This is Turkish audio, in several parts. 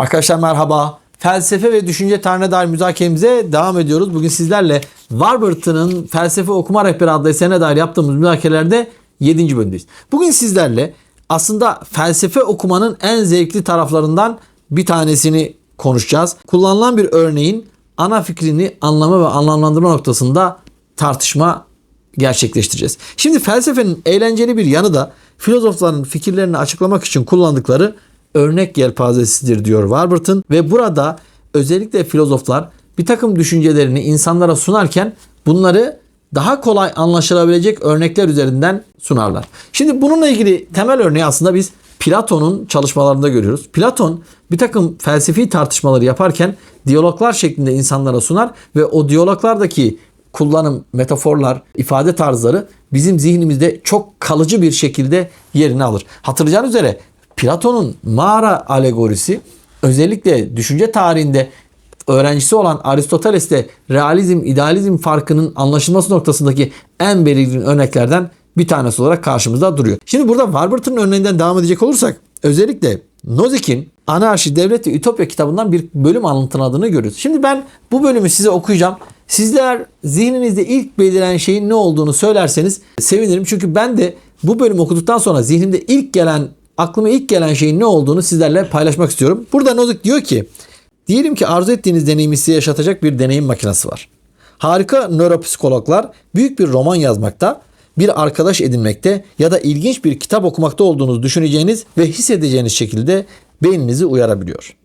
Arkadaşlar merhaba. Felsefe ve düşünce tarihine dair müzakeremize devam ediyoruz. Bugün sizlerle Warburton'ın Felsefe Okuma Rehberi adlı eserine dair yaptığımız müzakerelerde 7. bölümdeyiz. Bugün sizlerle aslında felsefe okumanın en zevkli taraflarından bir tanesini konuşacağız. Kullanılan bir örneğin ana fikrini anlama ve anlamlandırma noktasında tartışma gerçekleştireceğiz. Şimdi felsefenin eğlenceli bir yanı da filozofların fikirlerini açıklamak için kullandıkları örnek yelpazesidir diyor Warburton ve burada özellikle filozoflar bir takım düşüncelerini insanlara sunarken bunları daha kolay anlaşılabilecek örnekler üzerinden sunarlar. Şimdi bununla ilgili temel örneği aslında biz Platon'un çalışmalarında görüyoruz. Platon bir takım felsefi tartışmaları yaparken diyaloglar şeklinde insanlara sunar ve o diyaloglardaki kullanım, metaforlar, ifade tarzları bizim zihnimizde çok kalıcı bir şekilde yerini alır. Hatırlayacağınız üzere Platon'un mağara alegorisi özellikle düşünce tarihinde öğrencisi olan Aristoteles'te realizm, idealizm farkının anlaşılması noktasındaki en belirgin örneklerden bir tanesi olarak karşımızda duruyor. Şimdi burada Warburton'un örneğinden devam edecek olursak özellikle Nozik'in Anarşi, Devlet ve Ütopya kitabından bir bölüm alıntıladığını görüyoruz. Şimdi ben bu bölümü size okuyacağım. Sizler zihninizde ilk beliren şeyin ne olduğunu söylerseniz sevinirim. Çünkü ben de bu bölümü okuduktan sonra zihnimde ilk gelen, aklıma ilk gelen şeyin ne olduğunu sizlerle paylaşmak istiyorum. Burada Nozik diyor ki, diyelim ki arzu ettiğiniz deneyimi size yaşatacak bir deneyim makinesi var. Harika nöropsikologlar büyük bir roman yazmakta, bir arkadaş edinmekte ya da ilginç bir kitap okumakta olduğunuzu düşüneceğiniz ve hissedeceğiniz şekilde beyninizi uyarabiliyor.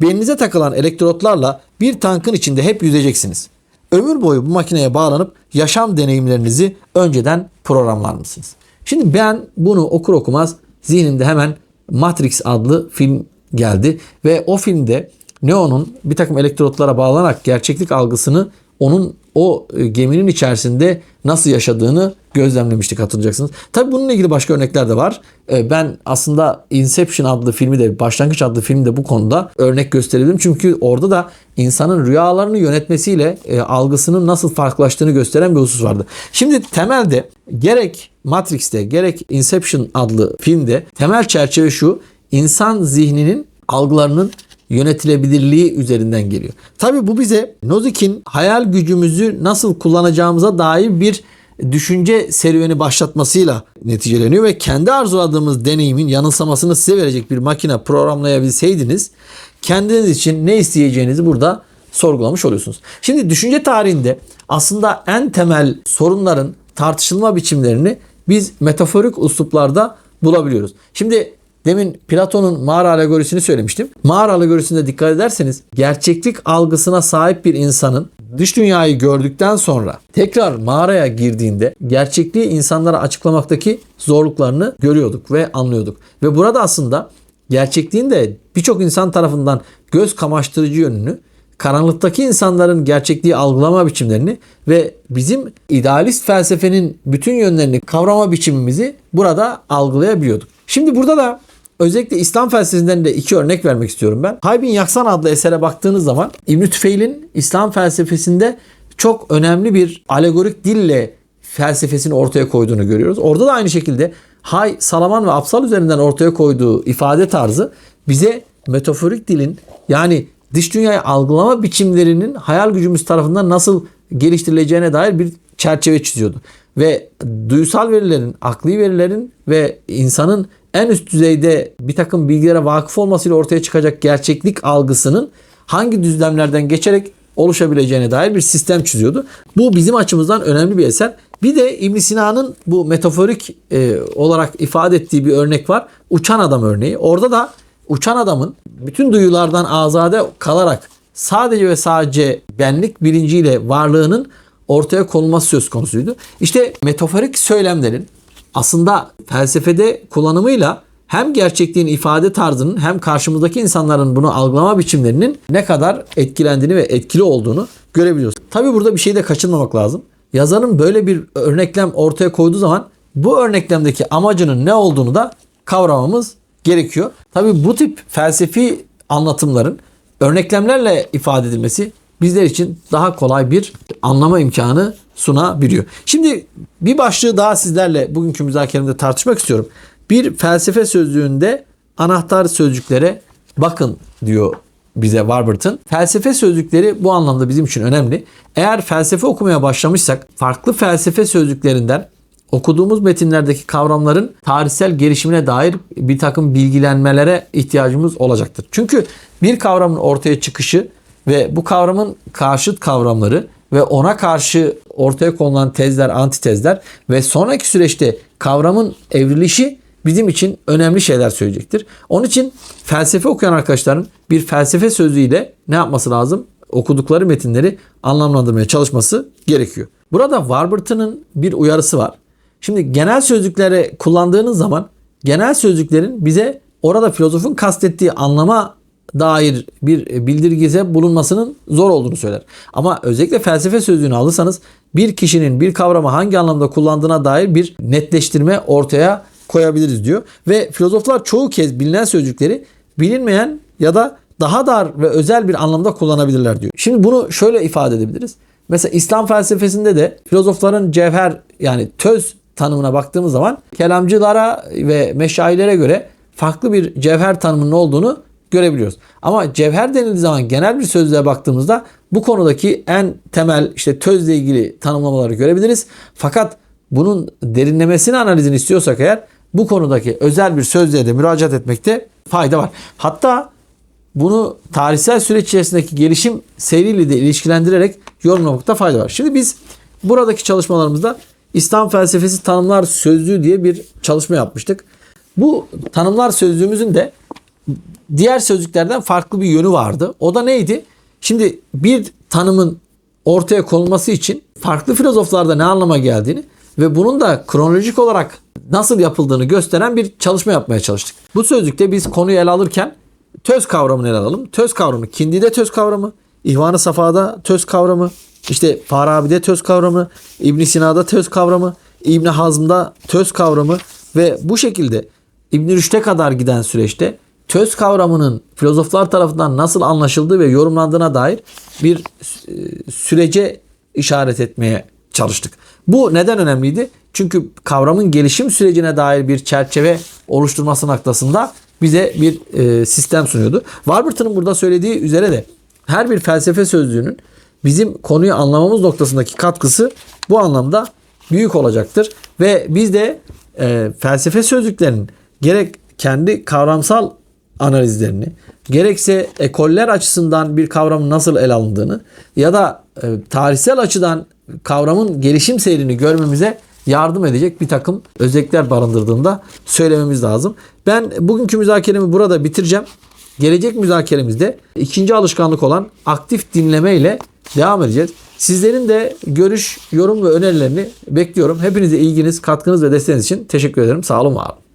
Beyninize takılan elektrotlarla bir tankın içinde hep yüzeceksiniz. Ömür boyu bu makineye bağlanıp yaşam deneyimlerinizi önceden programlar mısınız? Şimdi ben bunu okur okumaz zihnimde hemen Matrix adlı film geldi. Ve o filmde Neo'nun bir takım elektrotlara bağlanarak gerçeklik algısını onun o e, geminin içerisinde nasıl yaşadığını gözlemlemiştik hatırlayacaksınız. Tabii bununla ilgili başka örnekler de var. E, Ben aslında Inception adlı filmi de Başlangıç adlı filmi de bu konuda örnek gösterebilirim. Çünkü orada da insanın rüyalarını yönetmesiyle e, algısının nasıl farklılaştığını gösteren bir husus vardı. Şimdi temelde gerek Matrix'te gerek Inception adlı filmde temel çerçeve şu. insan zihninin algılarının yönetilebilirliği üzerinden geliyor. Tabii bu bize Nozik'in hayal gücümüzü nasıl kullanacağımıza dair bir düşünce serüveni başlatmasıyla neticeleniyor ve kendi arzuladığımız deneyimin yanılsamasını size verecek bir makine programlayabilseydiniz kendiniz için ne isteyeceğinizi burada sorgulamış oluyorsunuz. Şimdi düşünce tarihinde aslında en temel sorunların tartışılma biçimlerini biz metaforik üsluplarda bulabiliyoruz. Şimdi Demin Platon'un mağara alegorisini söylemiştim. Mağara alegorisinde dikkat ederseniz gerçeklik algısına sahip bir insanın dış dünyayı gördükten sonra tekrar mağaraya girdiğinde gerçekliği insanlara açıklamaktaki zorluklarını görüyorduk ve anlıyorduk. Ve burada aslında gerçekliğin de birçok insan tarafından göz kamaştırıcı yönünü karanlıktaki insanların gerçekliği algılama biçimlerini ve bizim idealist felsefenin bütün yönlerini kavrama biçimimizi burada algılayabiliyorduk. Şimdi burada da özellikle İslam felsefesinden de iki örnek vermek istiyorum ben. Haybin Yaksan adlı esere baktığınız zaman İbn Tüfeil'in İslam felsefesinde çok önemli bir alegorik dille felsefesini ortaya koyduğunu görüyoruz. Orada da aynı şekilde Hay, Salaman ve Apsal üzerinden ortaya koyduğu ifade tarzı bize metaforik dilin yani dış dünyayı algılama biçimlerinin hayal gücümüz tarafından nasıl geliştirileceğine dair bir çerçeve çiziyordu. Ve duysal verilerin, akli verilerin ve insanın en üst düzeyde bir takım bilgilere vakıf olmasıyla ortaya çıkacak gerçeklik algısının hangi düzlemlerden geçerek oluşabileceğine dair bir sistem çiziyordu. Bu bizim açımızdan önemli bir eser. Bir de İbn Sina'nın bu metaforik e, olarak ifade ettiği bir örnek var. Uçan adam örneği. Orada da uçan adamın bütün duyulardan azade kalarak sadece ve sadece benlik bilinciyle varlığının ortaya konulması söz konusuydu. İşte metaforik söylemlerin aslında felsefede kullanımıyla hem gerçekliğin ifade tarzının hem karşımızdaki insanların bunu algılama biçimlerinin ne kadar etkilendiğini ve etkili olduğunu görebiliyoruz. Tabi burada bir şey de kaçırmamak lazım. Yazarın böyle bir örneklem ortaya koyduğu zaman bu örneklemdeki amacının ne olduğunu da kavramamız gerekiyor. Tabi bu tip felsefi anlatımların örneklemlerle ifade edilmesi bizler için daha kolay bir anlama imkanı sunabiliyor. Şimdi bir başlığı daha sizlerle bugünkü müzakeremde tartışmak istiyorum. Bir felsefe sözlüğünde anahtar sözcüklere bakın diyor bize Warburton. Felsefe sözlükleri bu anlamda bizim için önemli. Eğer felsefe okumaya başlamışsak farklı felsefe sözlüklerinden okuduğumuz metinlerdeki kavramların tarihsel gelişimine dair bir takım bilgilenmelere ihtiyacımız olacaktır. Çünkü bir kavramın ortaya çıkışı ve bu kavramın karşıt kavramları ve ona karşı ortaya konulan tezler, antitezler ve sonraki süreçte kavramın evrilişi bizim için önemli şeyler söyleyecektir. Onun için felsefe okuyan arkadaşların bir felsefe sözüyle ne yapması lazım? Okudukları metinleri anlamlandırmaya çalışması gerekiyor. Burada Warburton'ın bir uyarısı var. Şimdi genel sözcükleri kullandığınız zaman genel sözcüklerin bize orada filozofun kastettiği anlama dair bir bildirgise bulunmasının zor olduğunu söyler. Ama özellikle felsefe sözlüğünü alırsanız bir kişinin bir kavramı hangi anlamda kullandığına dair bir netleştirme ortaya koyabiliriz diyor. Ve filozoflar çoğu kez bilinen sözcükleri bilinmeyen ya da daha dar ve özel bir anlamda kullanabilirler diyor. Şimdi bunu şöyle ifade edebiliriz. Mesela İslam felsefesinde de filozofların cevher yani töz tanımına baktığımız zaman kelamcılara ve meşayilere göre farklı bir cevher tanımının olduğunu görebiliyoruz. Ama cevher denildiği zaman genel bir sözlüğe baktığımızda bu konudaki en temel işte tözle ilgili tanımlamaları görebiliriz. Fakat bunun derinlemesine analizini istiyorsak eğer bu konudaki özel bir sözlüğe de müracaat etmekte fayda var. Hatta bunu tarihsel süreç içerisindeki gelişim seyriyle de ilişkilendirerek yorumlamakta fayda var. Şimdi biz buradaki çalışmalarımızda İslam felsefesi tanımlar sözlüğü diye bir çalışma yapmıştık. Bu tanımlar sözlüğümüzün de diğer sözlüklerden farklı bir yönü vardı. O da neydi? Şimdi bir tanımın ortaya konulması için farklı filozoflarda ne anlama geldiğini ve bunun da kronolojik olarak nasıl yapıldığını gösteren bir çalışma yapmaya çalıştık. Bu sözlükte biz konuyu ele alırken töz kavramını ele alalım. Töz kavramı, Kindi'de töz kavramı, İhvan-ı Safa'da töz kavramı, işte Farabi'de töz kavramı, İbn Sina'da töz kavramı, İbn Hazm'da töz kavramı ve bu şekilde İbn Rüşd'e kadar giden süreçte töz kavramının filozoflar tarafından nasıl anlaşıldığı ve yorumlandığına dair bir e, sürece işaret etmeye çalıştık. Bu neden önemliydi? Çünkü kavramın gelişim sürecine dair bir çerçeve oluşturması noktasında bize bir e, sistem sunuyordu. Warburton'un burada söylediği üzere de her bir felsefe sözlüğünün bizim konuyu anlamamız noktasındaki katkısı bu anlamda büyük olacaktır. Ve biz de e, felsefe sözlüklerinin gerek kendi kavramsal analizlerini, gerekse ekoller açısından bir kavramın nasıl ele alındığını ya da e, tarihsel açıdan kavramın gelişim seyrini görmemize yardım edecek bir takım özellikler barındırdığında söylememiz lazım. Ben bugünkü müzakeremi burada bitireceğim. Gelecek müzakeremizde ikinci alışkanlık olan aktif dinleme ile devam edeceğiz. Sizlerin de görüş, yorum ve önerilerini bekliyorum. Hepinize ilginiz, katkınız ve desteğiniz için teşekkür ederim. Sağ olun, var olun.